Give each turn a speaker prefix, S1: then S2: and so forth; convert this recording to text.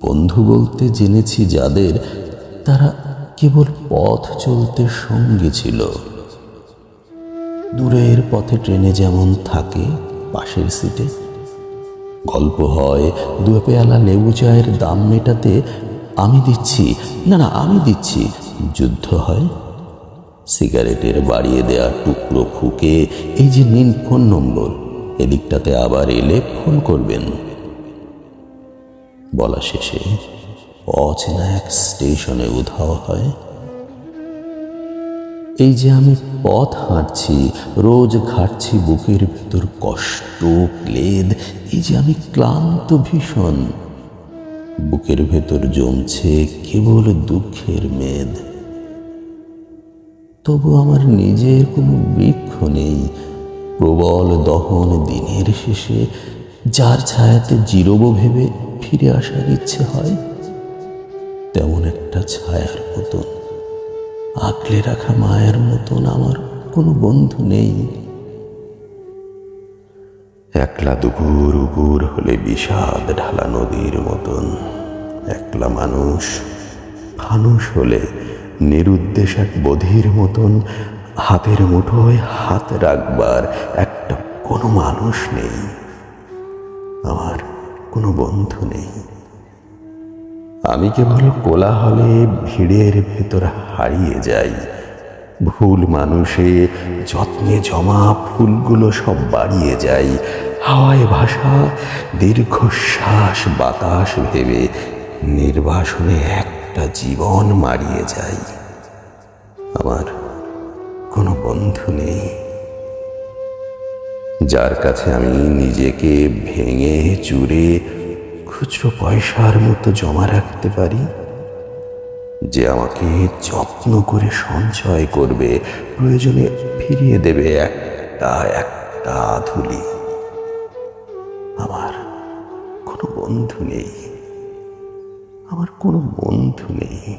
S1: বন্ধু বলতে জেনেছি যাদের তারা কেবল পথ চলতে সঙ্গে ছিল। দূরের পথে ট্রেনে যেমন থাকে, পাশের সিটে। গল্প হয় দু পেয়ালা লেবু চায়ের দাম মেটাতে আমি দিচ্ছি, না না, আমি দিচ্ছি। যুদ্ধ হয়। সিগারেটের বাড়িয়ে দেয়া টুকরো ফুকে, এই যে নিন ফোন নম্বর, এদিকটাতে আবার এলে ফোন করবেন। বলা শেষে অচেনা এক স্টেশনে উধাও হয়। এই যে আমি পথ হাঁটছি, রোজ ঘাটছি বুকের ভেতর কষ্ট, ক্লেদ, এই যে আমি ক্লান্ত ভীষণ, বুকের ভেতর জমছে কেবল দুঃখের মেদ। তবু আমার নিজের কোনো বৃক্ষ নেই, প্রবল দহন দিনের শেষে, যার ছায়াতে জিরব ভেবে ফিরে আসার ইচ্ছে হয়, তেমন একটা ছায়ার মতন। আঁকলে রাখা মায়ের মতন আমার কোনো বন্ধু নেই। একলা দুপুর উপুর হলে বিষাদ ঢালা নদীর মতন। একলা মানুষ ফানুষ হলে নিরুদ্দেশ এক বধির মতন। হাতের মুঠোয় হাত রাখবার একটা কোনো মানুষ নেই। আমার কোনো বন্ধু নেই। আমি কেবল কোলাহলে ভিড়ের ভেতর হারিয়ে যাই। ভুল মানুষে যত্নে জমা ফুলগুলো সব বাড়িয়ে যাই। হাওয়ায় ভাষা দীর্ঘশ্বাস বাতাস ভেবে নির্বাসনে একটা জীবন মারিয়ে যাই। আমার কোনো বন্ধু নেই। যার কাছে আমি নিজেকে ভেঙে, চুরে, খুচরো পয়সার মতো জমা রাখতে পারি, যে আমাকে যত্ন করে সঞ্চয় করবে, প্রয়োজনে ফিরিয়ে দেবে একটা একটা ধুলি। আমার কোনো বন্ধু নেই। আমার কোনো বন্ধু নেই।